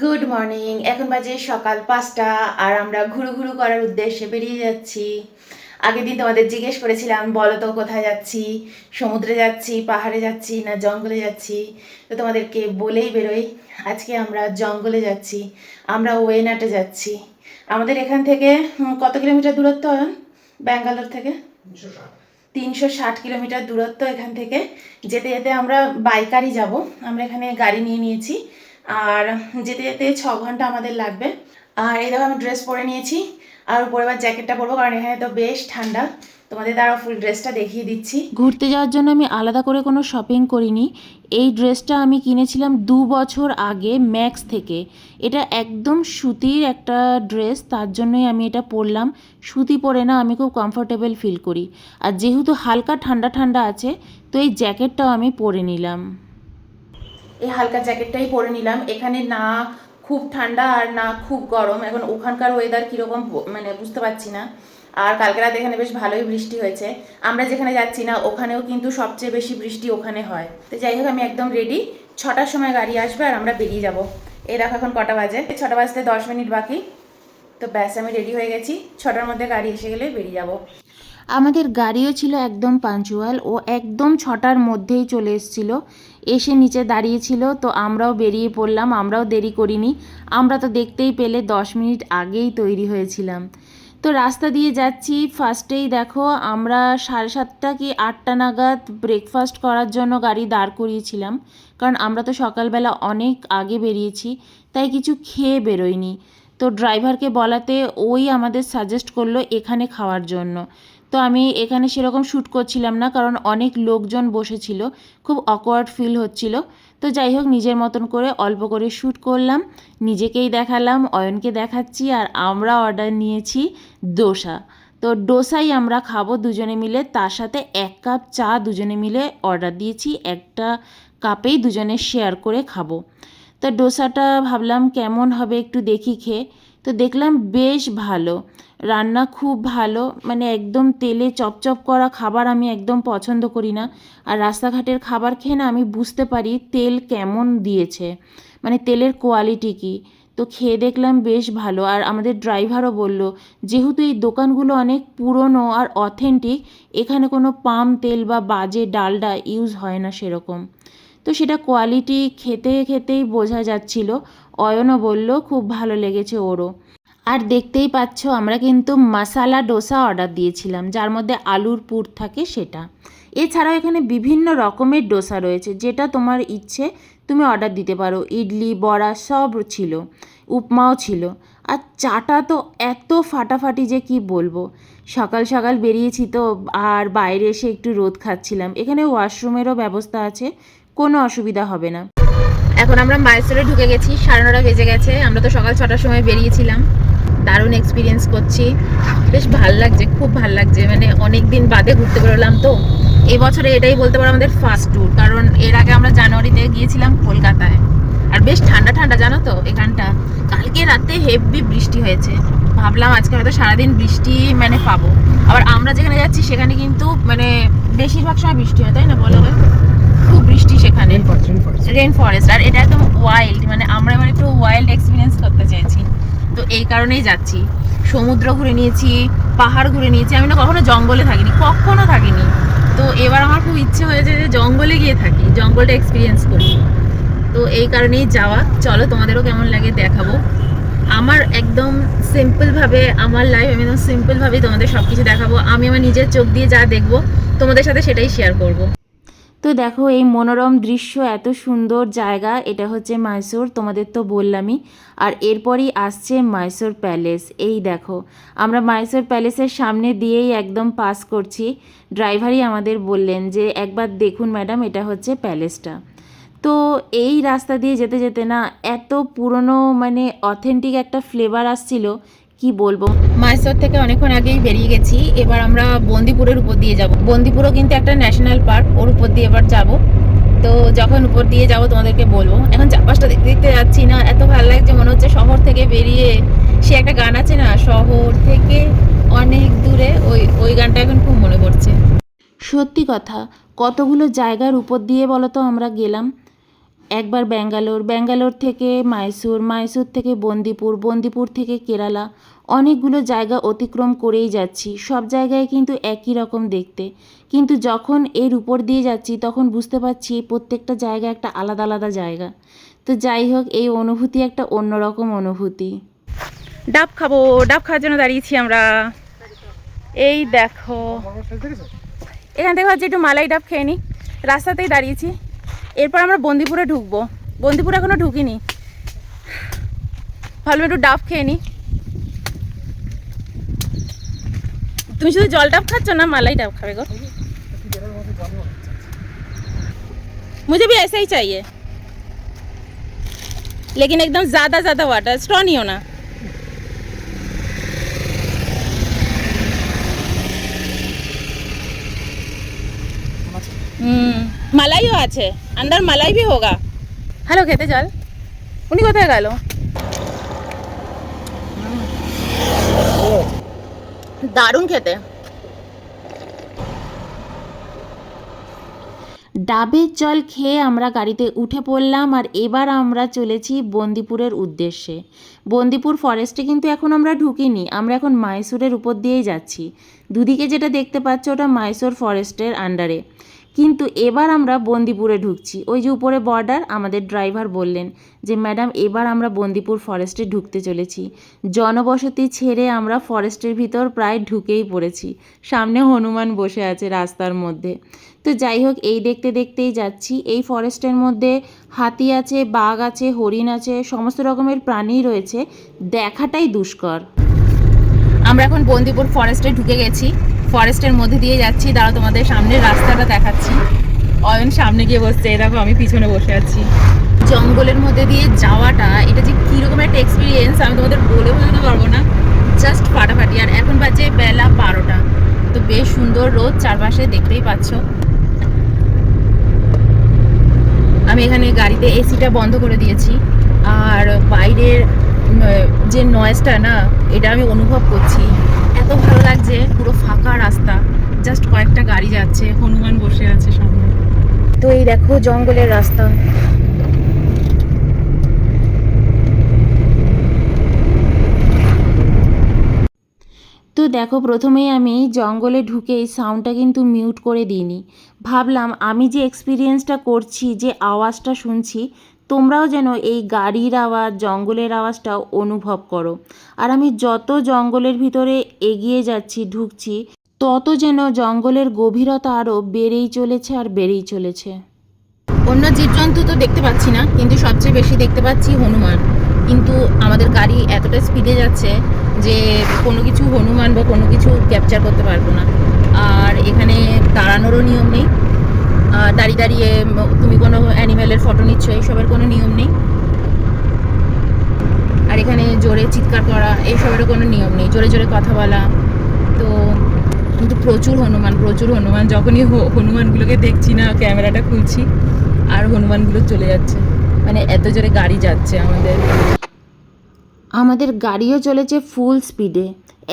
Good morning এখন বাজে সকাল পাঁচটা আর আমরা ঘুরু ঘুরু করার উদ্দেশ্যে বেরিয়ে যাচ্ছি। আগের দিন তোমাদের জিজ্ঞেস করেছিলাম, বলো তো কোথায় যাচ্ছি? সমুদ্রে যাচ্ছি, পাহাড়ে যাচ্ছি না জঙ্গলে যাচ্ছি? তো তোমাদেরকে বলেই বেরোই। আজকে আমরা জঙ্গলে যাচ্ছি, আমরা ওয়েনাটে যাচ্ছি। আমাদের এখান থেকে কত কিলোমিটার দূরত্ব, অয়ন? ব্যাঙ্গালোর থেকে? তিনশো ষাট কিলোমিটার দূরত্ব এখান থেকে। যেতে যেতে আমরা বাইকারই যাব। আমরা এখানে গাড়ি নিয়ে নিয়েছি। আর যেতে যেতে ছ ঘণ্টা আমাদের লাগবে। আর এই দেখো আমি ড্রেস পরে নিয়েছি। আর উপরে আবার জ্যাকেটটা পরবো, কারণ এখানে তো বেশ ঠান্ডা। তোমাদের দ্বারা ফুল ড্রেসটা দেখিয়ে দিচ্ছি। ঘুরতে যাওয়ার জন্য আমি আলাদা করে কোনো শপিং করিনি। এই ড্রেসটা আমি কিনেছিলাম দু বছর আগে ম্যাক্স থেকে। এটা একদম সুতির একটা ড্রেস তার জন্যই আমি এটা পরলাম। সুতি পরে না আমি খুব কমফোর্টেবল ফিল করি। আর যেহেতু হালকা ঠান্ডা ঠান্ডা আছে, তো এই জ্যাকেটটাও আমি পরে নিলাম। এই হালকা জ্যাকেটটাই পরে নিলাম। এখানে না খুব ঠান্ডা আর না খুব গরম। এখন ওখানকার ওয়েদার কীরকম মানে বুঝতে পারছি না। আর কালকে রাতে এখানে বেশ ভালোই বৃষ্টি হয়েছে। আমরা যেখানে যাচ্ছি না, ওখানেও কিন্তু সবচেয়ে বেশি বৃষ্টি ওখানে হয়। তো যাই হোক, আমি একদম রেডি ছটার সময় গাড়ি আসবে আর আমরা বেরিয়ে যাব। এই দেখো এখন কটা বাজে। ছটা বাজতে দশ মিনিট বাকি। তো ব্যাস, আমি রেডি হয়ে গেছি। ছটার মধ্যে গাড়ি এসে গেলে বেরিয়ে যাব। আমাদের গাড়িও ছিল একদম পাঞ্চুয়াল ও একদম ছটার মধ্যেই চলে এসেছিল। এসে নিচে দাঁড়িয়েছিল, তো আমরাও বেরিয়ে পড়লাম, আমরাও দেরি করিনি। আমরা তো দেখতেই পেলে দশ মিনিট আগেই তৈরি হয়েছিলাম। তো রাস্তা দিয়ে যাচ্ছি ফার্স্টেই দেখো, আমরা সাড়ে সাতটা কি আটটা নাগাদ ব্রেকফাস্ট করার জন্য গাড়ি দাঁড় করিয়েছিলাম। কারণ আমরা তো সকালবেলা অনেক আগে বেরিয়েছি, তাই কিছু খেয়ে বেরোইনি তো ড্রাইভারকে বলাতে ওই আমাদের সাজেস্ট করল এখানে খাওয়ার জন্য। তো আমি এখানে সেরকম শ্যুট করছিলাম না, কারণ অনেক লোকজন বসেছিল, খুব অকওয়ার্ড ফিল হচ্ছিল। তো যাই হোক, নিজের মতন করে অল্প করে শ্যুট করলাম, নিজেকেই দেখালাম, অয়নকে দেখাচ্ছি, আর আমরা অর্ডার নিয়েছি ডোসা তো ডোসাই আমরা খাব দুজনে মিলে, তার সাথে এক কাপ চা দুজনে মিলে অর্ডার দিয়েছি, একটা কাপেই দুজনে শেয়ার করে খাব। তো ডোসাটা ভাবলাম কেমন হবে একটু দেখি খেয়ে তো দেখলাম বেশ ভালো। রান্না খুব ভালো মানে একদম তেলে চপচপ করা খাবার আমি একদম পছন্দ করি না। আর রাস্তাঘাটের খাবার খেয়ে না আমি বুঝতে পারি তেল কেমন দিয়েছে মানে তেলের কোয়ালিটি কী। তো খেয়ে দেখলাম বেশ ভালো। আর আমাদের ড্রাইভারও বলল, যেহেতু এই দোকানগুলো অনেক পুরনো আর অথেন্টিক এখানে কোনো পাম তেল বা বাজে ডালডা ইউজ হয় না সেরকম। তো সেটা কোয়ালিটি খেতে খেতেই বোঝা যাচ্ছিল। অয়নও বলল, খুব ভালো লেগেছে ওরও। আর দেখতেই পাচ্ছ, আমরা কিন্তু মশালা ডোসা অর্ডার দিয়েছিলাম, যার মধ্যে আলুর পুর থাকে সেটা। এছাড়াও এখানে বিভিন্ন রকমের ডোসা রয়েছে, যেটা তোমার ইচ্ছে, তুমি অর্ডার দিতে পারো। ইডলি, বড়া সব ছিল, উপমাও ছিল। আর চাটা তো এত ফাটাফাটি যে কি বলব। সকাল সকাল বেরিয়েছি তো, আর বাইরে এসে একটু রোদ খাচ্ছিলাম। এখানে ওয়াশরুমেরও ব্যবস্থা আছে। কোনো অসুবিধা হবে না। এখন আমরা মাইসোরে ঢুকে গেছি, সাড়ে নটা বেজে গেছে। আমরা তো সকাল ছটার সময় বেরিয়েছিলাম। দারুণ এক্সপিরিয়েন্স করছি। বেশ ভালো লাগছে, খুব ভালো লাগছে। মানে অনেক দিন বাদে ঘুরতে বেরোলাম তো। এই বছরে এটাই বলতে পারো আমাদের ফার্স্ট ট্যুর কারণ এর আগে আমরা জানুয়ারিতে গিয়েছিলাম কলকাতায়। আর বেশ ঠান্ডা ঠান্ডা, জানো তো, এখানটা। কালকে রাতে হেভি বৃষ্টি হয়েছে। ভাবলাম আজকে হয়তো সারাদিন বৃষ্টি মানে পাবো। আবার আমরা যেখানে যাচ্ছি, সেখানে কিন্তু মানে বেশিরভাগ সময় বৃষ্টি হয়, তাই না বলো? খুব বৃষ্টি সেখানে। রেন ফরেস্ট আর এটা একদম ওয়াইল্ড মানে আমরা এবার একটু ওয়াইল্ড এক্সপিরিয়েন্স করতে চেয়েছি তো এই কারণেই যাচ্ছি। সমুদ্র ঘুরে নিয়েছি পাহাড় ঘুরে নিয়েছি আমি না কখনো জঙ্গলে থাকিনি কখনো থাকিনি। তো এবার আমার খুব ইচ্ছে হয়েছে যে জঙ্গলে গিয়ে থাকি জঙ্গলটা এক্সপিরিয়েন্স করি। তো এই কারণেই যাওয়া। চলো তোমাদেরও কেমন লাগে দেখাবো। আমার একদম সিম্পলভাবে আমার লাইফ আমি একদম সিম্পলভাবেই তোমাদের সব কিছু দেখাবো। আমি আমার নিজের চোখ দিয়ে যা দেখব তোমাদের সাথে সেটাই শেয়ার করব। তো দেখো, এই মনোরম দৃশ্য, এত সুন্দর জায়গা, এটা হচ্ছে মাইসোর তোমাদের তো বললামই। আর এরপরই আসছে মাইসোর প্যালেস এই দেখো। আমরা মাইসোর প্যালেসের সামনে দিয়েই একদম পাস করছি। ড্রাইভারই আমাদের বললেন যে, একবার দেখুন ম্যাডাম এটা হচ্ছে প্যালেসটা তো এই রাস্তা দিয়ে যেতে যেতে না, এত পুরনো মানে অথেন্টিক একটা ফ্লেভার আসছিল কি বলব? মাইসোর থেকে অনেকক্ষণ আগেই বেরিয়ে গেছি। এবার আমরা বন্দিপুরের উপর দিয়ে যাব। বন্দিপুরও কিন্তু একটা ন্যাশনাল পার্ক ওর উপর দিয়ে এবার যাব। তো যখন উপর দিয়ে যাব, তোমাদেরকে বলব। এখন চারপাশটা দেখতে দেখতে যাচ্ছি না, এত ভালো লাগছে মনে হচ্ছে শহর থেকে বেরিয়ে। সে একটা গান আছে না, শহর থেকে অনেক দূরে, ওই ওই গানটা এখন খুব মনে পড়ছে। সত্যি কথা, কতগুলো জায়গার উপর দিয়ে বলো তো আমরা গেলাম? একবার ব্যাঙ্গালোর ব্যাঙ্গালোর থেকে মাইসুর মাইসুর থেকে বন্দিপুর বন্দিপুর থেকে কেরালা। অনেকগুলো জায়গা অতিক্রম করেই যাচ্ছি। সব জায়গায় কিন্তু একই রকম দেখতে। কিন্তু যখন এর উপর দিয়ে যাচ্ছি, তখন বুঝতে পারছি প্রত্যেকটা জায়গা একটা আলাদা আলাদা জায়গা। তো যাই হোক, এই অনুভূতি একটা অন্যরকম অনুভূতি। ডাব খাব, ডাব খাওয়ার জন্য দাঁড়িয়েছি আমরা। এই দেখো। এখান থেকে ভাবছি একটু মালাই ডাব খেয়ে নিই রাস্তাতেই দাঁড়িয়েছি। এরপর আমরা বন্দিপুরে ঢুকবো। বন্দিপুর এখনও ঢুকিনি। ভাবলাম একটু ডাব খেয়ে নিই তুমি শুধু জল ডাব খাচ্ছ না মালাই ডাব খাবে গো मुझे भी ऐसा ही चाहिए लेकिन एकदम ज़्यादा ज़्यादा वाटर स्ट्रॉ नहीं होना হুম মালাইও আছে আন্দার মালাই ভি হোগা হ্যালো খেতে চল উনি কোথায় গেল দারুণ খেতে। ডাবের জল খেয়ে আমরা গাড়িতে উঠে পড়লাম আর এবার আমরা চলেছি বন্দিপুরের উদ্দেশ্যে। বন্দিপুর ফরেস্টে কিন্তু এখন আমরা ঢুকিনি, আমরা এখন মাইসুরের উপর দিয়েই যাচ্ছি। দুদিকে যেটা দেখতে পাচ্ছ ওটা মাইসোর ফরেস্টের আন্ডারে কিন্তু এবার আমরা বন্দিপুরে ঢুকছি। ওই যে উপরে বর্ডার আমাদের ড্রাইভার বললেন যে ম্যাডাম এবার আমরা বন্দিপুর ফরেস্টে ঢুকতে চলেছি। জনবসতি ছেড়ে আমরা ফরেস্টের ভিতর প্রায় ঢুকেই পড়েছি। সামনে হনুমান বসে আছে রাস্তার মধ্যে। তো যাই হোক, এই দেখতে দেখতেই যাচ্ছি। এই ফরেস্টের মধ্যে হাতি আছে, বাঘ আছে, হরিণ আছে, সমস্ত রকমের প্রাণী রয়েছে। দেখাটাই দুষ্কর। আমরা এখন বন্দিপুর ফরেস্টে ঢুকে গেছি। ফরেস্টের মধ্যে দিয়ে যাচ্ছি। দাঁড়া তোমাদের সামনের রাস্তাটা দেখাচ্ছি। অয়ন সামনে গিয়ে বসছে। দেখো, আমি পিছনে বসে আছি। জঙ্গলের মধ্যে দিয়ে যাওয়াটা, এটা যে কীরকম একটা এক্সপিরিয়েন্স আমি তোমাদের বলে বোঝাতে পারব না। জাস্ট ফাটাফাটি। আর এখন বাজে বেলা বারোটা। তো বেশ সুন্দর রোদ চারপাশে দেখতেই পাচ্ছ। আমি এখানে গাড়িতে এসিটা বন্ধ করে দিয়েছি। আর বাইরের যে নয়েজটা না, এটা আমি অনুভব করছি। এত ভালো লাগছে পুরো ফাঁকা রাস্তা জাস্ট কয়েকটা গাড়ি যাচ্ছে হনুমান বসে আছে সামনে। তো এই দেখো জঙ্গলের রাস্তা। তো দেখো প্রথমেই আমি জঙ্গলে ঢুকেই সাউন্ডটা কিন্তু মিউট করে দিইনি। ভাবলাম আমি যে এক্সপিরিয়েন্সটা করছি যে আওয়াজটা শুনছি তোমরাও যেন এই গাড়ির আওয়াজ, জঙ্গলের আওয়াজটাও অনুভব করো। আর আমি যত জঙ্গলের ভিতরে এগিয়ে যাচ্ছি, ঢুকছি, তত যেন জঙ্গলের গভীরতা আরও বেড়েই চলেছে আর বেড়েই চলেছে। অন্য জীবজন্তু তো দেখতে পাচ্ছি না, কিন্তু সবচেয়ে বেশি দেখতে পাচ্ছি হনুমান। কিন্তু আমাদের গাড়ি এতটা স্পিডে যাচ্ছে যে কোনো কিছু হনুমান বা কোনো কিছু ক্যাপচার করতে পারব না। আর এখানে দাঁড়ানোরও নিয়ম নেই। দাঁড়িয়ে দাঁড়িয়ে তুমি কোনো অ্যানিম্যালের ফটো নিচ্ছ, এইসবের কোনো নিয়ম নেই? আর এখানে জোরে চিৎকার করা, এইসবেরও কোনো নিয়ম নেই, জোরে জোরে কথা বলা। তো কিন্তু প্রচুর হনুমান প্রচুর হনুমান, যখনই হনুমানগুলোকে দেখছি না, ক্যামেরাটা খুলছি, আর হনুমানগুলো চলে যাচ্ছে। মানে এত জোরে গাড়ি যাচ্ছে আমাদের। আমাদের গাড়িও চলেছে ফুল স্পিডে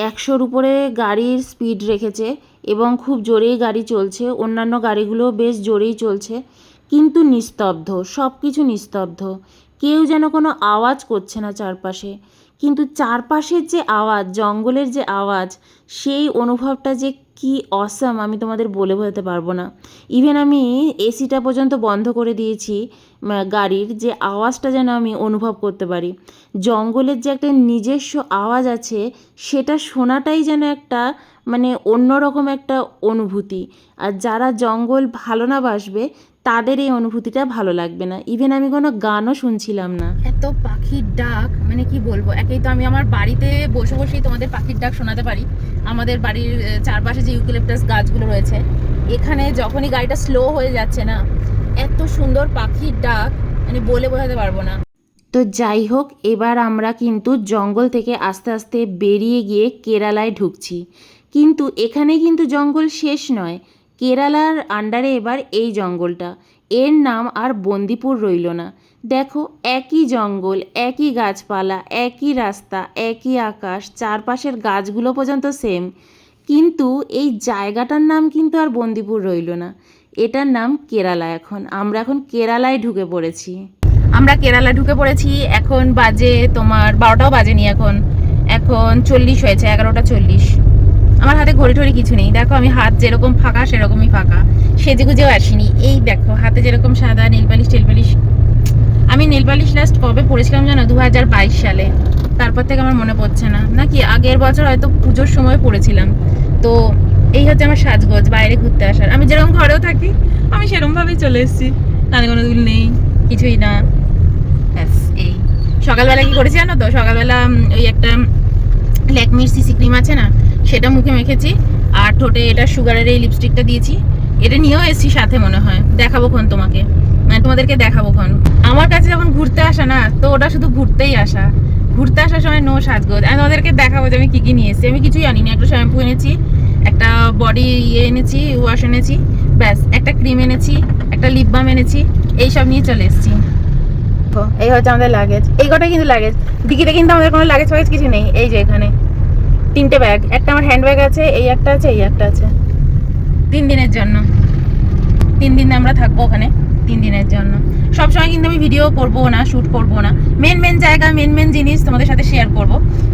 একশোর উপরে গাড়ির স্পিড রেখেছে। এবং খুব জোরেই গাড়ি চলছে। অন্যান্য গাড়িগুলো বেশ জোরেই চলছে। কিন্তু নিস্তব্ধ সব কিছু নিস্তব্ধ। কেউ যেন কোনো আওয়াজ করছে না চারপাশে। কিন্তু চারপাশের যে আওয়াজ, জঙ্গলের যে আওয়াজ, সেই অনুভবটা যে কি অসাম আমি তোমাদের বলে বোঝাতে পারব না। ইভেন আমি এসিটা পর্যন্ত বন্ধ করে দিয়েছি গাড়ির যে আওয়াজটা যেন আমি অনুভব করতে পারি। জঙ্গলের যে একটা নিজস্ব আওয়াজ আছে, সেটা শোনাটাই যেন একটা মানে অন্যরকম একটা অনুভূতি। আর যারা জঙ্গল ভালো না বাসবে তাদের এই অনুভূতিটা ভালো লাগবে না। ইভেন আমি কোনো গানও শুনছিলাম না। এত পাখির ডাক মানে কি বলব? একেই তো আমি আমার বাড়িতে বসে বসেই তোমাদের পাখির ডাক শোনাতে পারি। আমাদের বাড়ির চারপাশে যে ইউক্যালিপটাস গাছগুলো রয়েছে এখানে যখনই গাড়িটা স্লো হয়ে যাচ্ছে না এত সুন্দর পাখির ডাক মানে বলে বোঝাতে পারব না। তো যাই হোক এবার আমরা কিন্তু জঙ্গল থেকে আস্তে আস্তে বেরিয়ে গিয়ে কেরালায় ঢুকছি। কিন্তু এখানে কিন্তু জঙ্গল শেষ নয়। কেরালার আন্ডারে এবার এই জঙ্গলটা। এর নাম আর বন্দিপুর রইল না। দেখো, একই জঙ্গল, একই গাছপালা, একই রাস্তা, একই আকাশ, চারপাশের গাছগুলো পর্যন্ত সেম কিন্তু এই জায়গাটার নাম কিন্তু আর বন্দিপুর রইল না। এটার নাম কেরালা এখন। আমরা এখন কেরালায় ঢুকে পড়েছি। আমরা কেরালা ঢুকে পড়েছি। এখন বাজে তোমার বারোটাও বাজেনি এখন। এখন চল্লিশ হয়েছে, এগারোটা চল্লিশ। আমার হাতে ঘড়ি টড়ি কিছু নেই। দেখো, আমি হাত যেরকম ফাঁকা, সেরকমই ফাঁকা। সেজে গুজেও আসিনি। এই দেখো, হাতে যেরকম সাদা নীল পালিশ, টেল পালিশ। আমি নীল পালিশ লাস্ট কবে পড়েছিলাম জানো? দু হাজার বাইশ সালে। তারপর থেকে আমার মনে পড়ছে না। নাকি আগের বছর হয়তো পুজোর সময় পড়েছিলাম। তো এই হচ্ছে আমার সাজগোজ, বাইরে ঘুরতে আসার। আমি যেরকম ঘরেও থাকি, আমি সেরকমভাবেই চলে এসেছি। কানে কোনো দুল নেই, কিছুই না। ব্যাস, এই। সকালবেলা কি করেছি জানো তো? সকালবেলা ওই একটা ল্যাকমির সিসি ক্রিম আছে না? সেটা মুখে মেখেছি, আর ঠোঁটে এটা সুগারের এই লিপস্টিকটা দিয়েছি। এটা নিয়েও এসেছি সাথে মনে হয়। দেখাবো খন তোমাকে। মানে তোমাদেরকে দেখাবো খন আমার কাছে যখন ঘুরতে আসা না, তো ওটা শুধু ঘুরতেই আসা। ঘুরতে আসার সময় নো সাজগোজ আমি তোমাদেরকে দেখাবো যে আমি কী কী নিয়ে এসেছি। আমি কিছুই জানি না একটা শ্যাম্পু এনেছি, একটা বডি ইয়ে এনেছি ওয়াশ এনেছি, ব্যাস। একটা ক্রিম এনেছি, একটা লিপ বাম এনেছি, এইসব নিয়ে চলে এসেছি। এই হচ্ছে আমাদের লাগেজ এই কটাই কিন্তু লাগেজ ডিকিতে কিন্তু আমাদের কোনো লাগেজ ফাগেজ কিছু নেই। এই যে এখানে। তিনটে ব্যাগ একটা আমার হ্যান্ড ব্যাগ আছে এই একটা আছে এই একটা আছে। তিন দিনের জন্য। তিন দিন আমরা থাকব ওখানে তিন দিনের জন্য। সবসময় কিন্তু আমি ভিডিও করব না শ্যুট করব না। মেন মেন জায়গা মেন মেন জিনিস তোমাদের সাথে শেয়ার করব।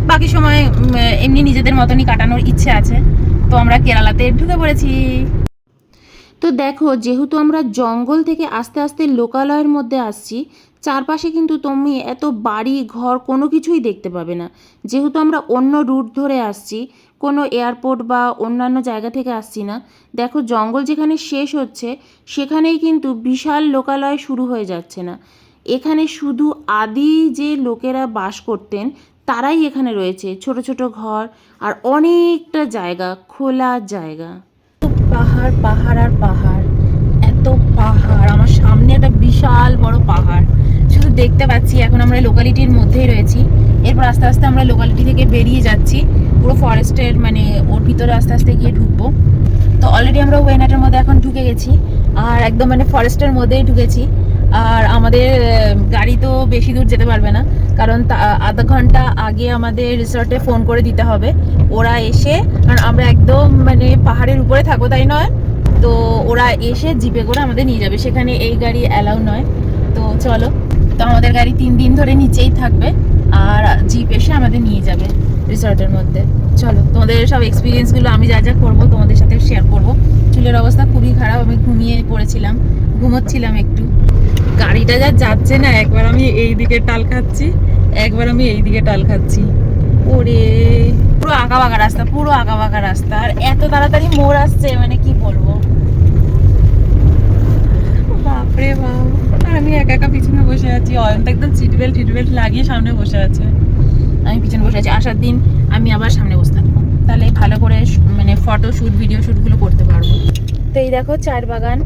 বাকি সময় এমনি নিজেদের মতনই কাটানোর ইচ্ছে আছে। তো আমরা কেরালাতে ঢুকে পড়েছি। তো দেখো যেহেতু আমরা জঙ্গল থেকে আস্তে আস্তে লোকালয়ের মধ্যে আসছি চারপাশে কিন্তু তুমি এত বাড়ি, ঘর কোনো কিছুই দেখতে পাবে না। যেহেতু আমরা অন্য রুট ধরে আসছি, কোনো এয়ারপোর্ট বা অন্যান্য জায়গা থেকে আসছি না, দেখো জঙ্গল যেখানে শেষ হচ্ছে, সেখানেই কিন্তু বিশাল লোকালয় শুরু হয়ে যাচ্ছে না। এখানে শুধু আদি যে লোকেরা বাস করতেন, তারাই এখানে রয়েছে। ছোট ছোট ঘর আর অনেকটা জায়গা, খোলা জায়গা। পাহাড় পাহাড় আর পাহাড়। পাহাড়, আমার সামনে একটা বিশাল বড় পাহাড়। শুধু দেখতে পাচ্ছি, এখন আমরা লোকালিটির মধ্যেই রয়েছি। এরপর আস্তে আস্তে আমরা লোকালিটি থেকে বেরিয়ে যাচ্ছি। পুরো ফরেস্টের মানে ওর ভিতরে আস্তে আস্তে গিয়ে ঢুকবো। তো অলরেডি আমরা ওয়েনাটের মধ্যে এখন ঢুকে গেছি। আর একদম মানে ফরেস্টের মধ্যেই ঢুকেছি। আর আমাদের গাড়ি তো বেশি দূর যেতে পারবে না। কারণ তা- আধা ঘণ্টা আগে আমাদের রিসর্টে ফোন করে দিতে হবে। ওরা এসে, কারণ আমরা একদম মানে পাহাড়ের উপরে থাকব, তাই নয়? তো ওরা এসে জিপে করে আমাদের নিয়ে যাবে। সেখানে এই গাড়ি অ্যালাউ নয়। তো চলো, তো আমাদের গাড়ি তিন দিন ধরে নিচেই থাকবে আর জিপ এসে আমাদের নিয়ে যাবে রিসর্টের মধ্যে। চলো, তোমাদের সব এক্সপিরিয়েন্সগুলো আমি যা যা করব তোমাদের সাথে শেয়ার করব। চুলের অবস্থা খুবই খারাপ, আমি ঘুমিয়ে পড়েছিলাম, ঘুমোচ্ছিলাম একটু। গাড়িটা যা যাচ্ছে না, একবার আমি এই দিকে টাল খাচ্ছি, একবার আমি এই দিকে টাল খাচ্ছি। ওরে, পুরো আঁকা বাঁকা রাস্তা, পুরো আঁকা বাঁকা রাস্তা। আর এত তাড়াতাড়ি মোড় আসছে মানে কি বলব? বাপরে বাপ। আর আমি একা একা পিছনে বসে আছি। অয়ন্ত একদম সিট বেল্ট টিট বেল্ট লাগিয়ে সামনে বসে আছে। আমি পিছনে বসে আছি। আসার দিন আমি আবার সামনে বসে থাকব। তাহলে ভালো করে মানে ফটো শ্যুট ভিডিও শ্যুটগুলো করতে পারব। তো এই দেখো চায়ের বাগান।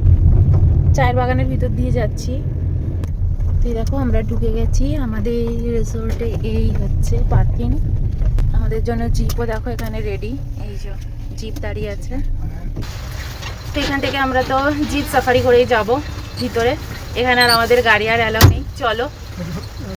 চায়ের বাগানের ভিতর দিয়ে যাচ্ছি। তো এই দেখো আমরা ঢুকে গেছি। আমাদের এই রিসোর্টে এই হচ্ছে পার্কিং আমাদের জন্য জিপও দেখো এখানে রেডি এই যে জিপ দাঁড়িয়ে আছে। তো এখান থেকে আমরা তো জিপ সাফারি করেই যাব ভিতরে। এখানে আর আমাদের গাড়ি আর অ্যালাউ নেই। চলো